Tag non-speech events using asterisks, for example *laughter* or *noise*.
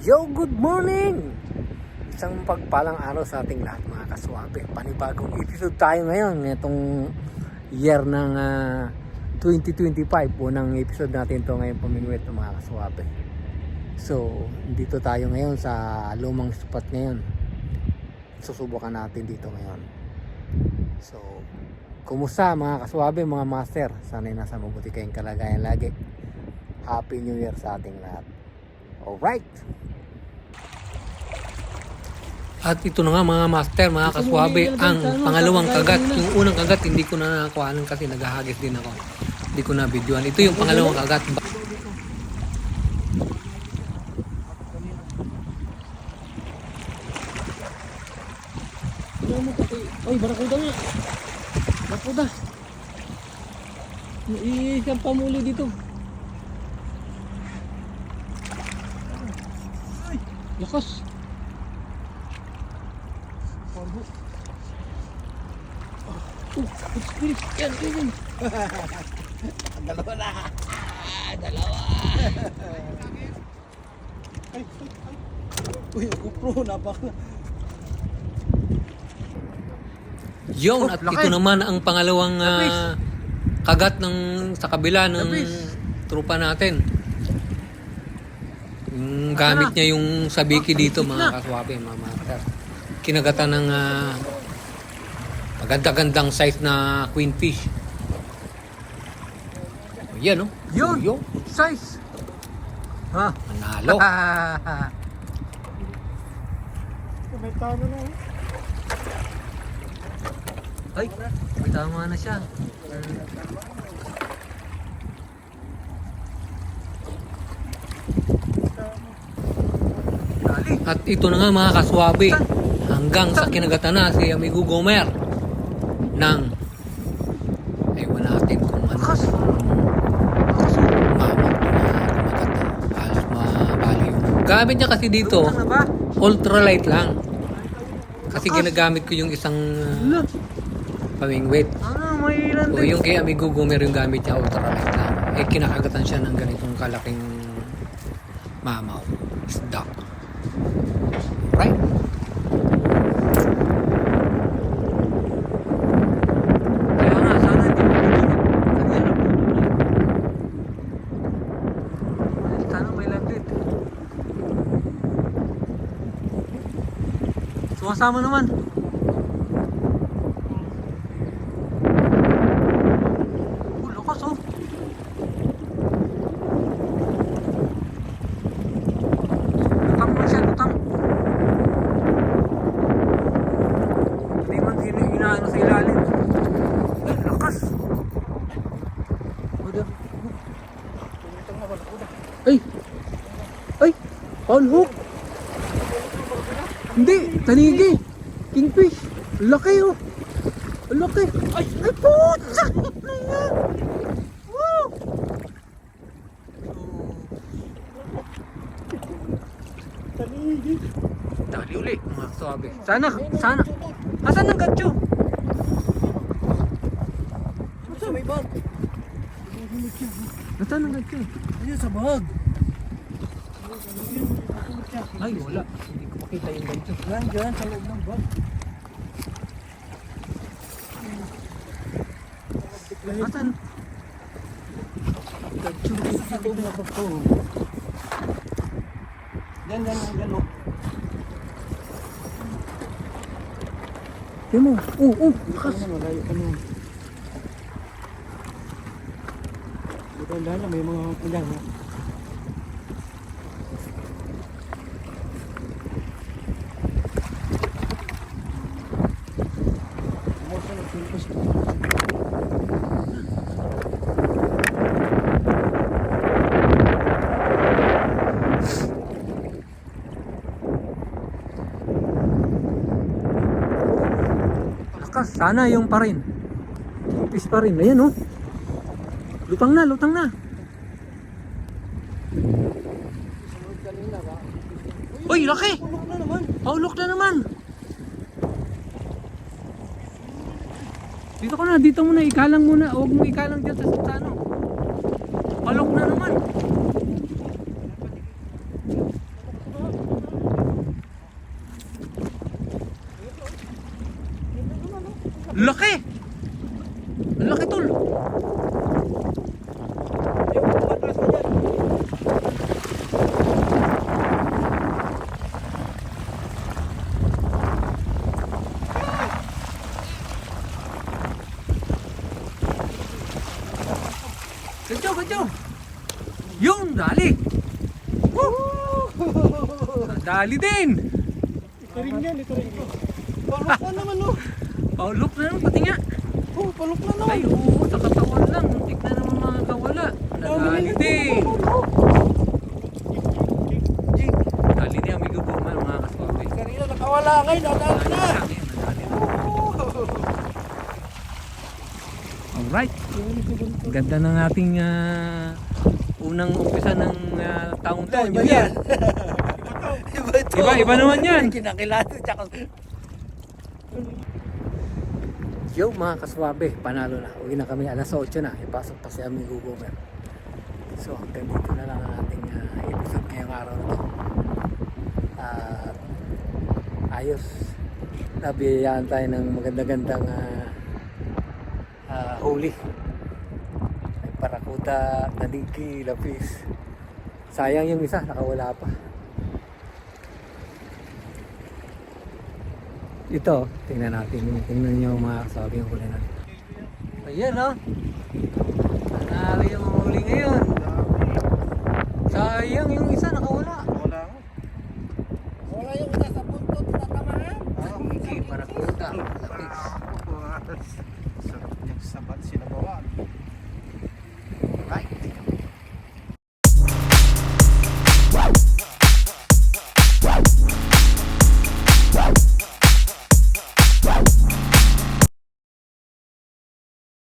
Yo, good morning! Isang pagpalang araw sa ating lahat mga kaswabe. Panibagong episode tayo ngayon. Itong year ng ah, 2025. Unang episode natin to ngayon pamingwit ng mga kaswabe. So, dito tayo ngayon sa lumang spot ngayon. Susubukan natin dito ngayon. So, kumusta mga kaswabe, mga master? Sana'y nasa mabuti kayong kalagayan lagi. Happy New Year sa ating lahat. Alright! At ito na nga mga master, mga kaswabe, ang pangalawang kagat. Yung unang kagat hindi ko na nakuhanan kasi naghahagis din ako. Hindi ko na videoan. Ito yung pangalawang kagat. Ay, barakuda nga. Barakuda. Isang pamuli dito. Lakas. Parbo. Oh, good spirit. Yan, yan, yan. *laughs* Dalawa na. Ah, dalawa. ay, ay, ay. Uy, ang GoPro, napaka. Yun, Oh, at laki. ito naman ang pangalawang Lapis. kagat ng sa kabila ng Lapis. trupa natin. Yung gamit niya yung sabiki dito mga kaswabe, mga master. Kinagatan ng uh, maganda-gandang size na queen fish. Yan, no? Yun. Yun. Size. Ha? Manalo. *laughs* May tama na. oh. Ay, may tama na siya. At ito na nga mga kaswabe, hanggang sa kinagatan na si Amigo Gomer ng ewan natin kung ano. Gamit niya kasi dito ultralight lang. Kasi ginagamit ko yung isang uh, pamingwit. Ah, o yung kay Amigo Gomer yung gamit niya ultralight lang. Eh kinakagatan siya ng ganitong kalaking mamaw isda right? Kaya nga, sana hindi mo pinili. Kanina po. Sana may landed. Sumasama naman. Oh, lakas oh. Lutang man siya, lutang. Hindi man ina inaano sa ilalim. Ay, lakas! Udah. Ay! Ay! Paul hook! Hindi! Tanigi! Kingfish! Laki oh! Laki! Ay! Ay putsa! Woo! Tanigi! dali uli mga kaswabe Sana! Sana! Asan ang gatyo? Sa may bag. Nasaan ang gatyo? Ayun sa bag. Ay wala hindi ko makita yung ganito Yan, dyan, sa loob ng bag. Asan? Gatyo sa loob ng bag ko. Yan, yan, yan, oh. Yan mo. Oh, oh, lakas. Ano, malayo ka naman. Maganda na, may mga kulang. ha? Kumusta na, Philippines? Lakas, sana yung pa rin. Ipis pa rin. Ayan oh. Lutang na, lutang na. Uy, laki! Tulog na naman. Paulok na naman. Dito ka na, dito muna, ikalang muna. Huwag mo ikalang dyan sa, sa ano. Palok na naman. Laki! Ang Laki tol! Gancho, gancho! Yung, dali! Woo! Dali din! Ito rin yan, ito rin. Palok na naman oh. Paulok na naman, pati nga. Oh, palok na naman. Ay, oo, sa katawan lang. Muntik na naman mga kawala. Nadali din. Dali din, amigo po, mga mga kaswabe. Kanina nakawala ngayon, nadali Dali na. Alright. Ganda ng ating ah, unang umpisa ng ah, taong to. Iba yan. *laughs* Iba ito. Iba, iba naman yan. Kinakilala tsaka. Yo mga kaswabe, panalo na. Uwi na kami alas 8 na. Ipasok pa si Amigo Gomer. So hanggang dito na lang ang ating ah, episode ngayong araw na to. At ayos. Nabiyayaan tayo ng maganda-gandang ah, ah, huli. May parakuta, naligi, lapis. Sayang yung isa, nakawala pa. Ito, tingnan natin. Tingnan nyo mga kasabi yung huli natin. Ayan oh. Nanalo yung huli ngayon.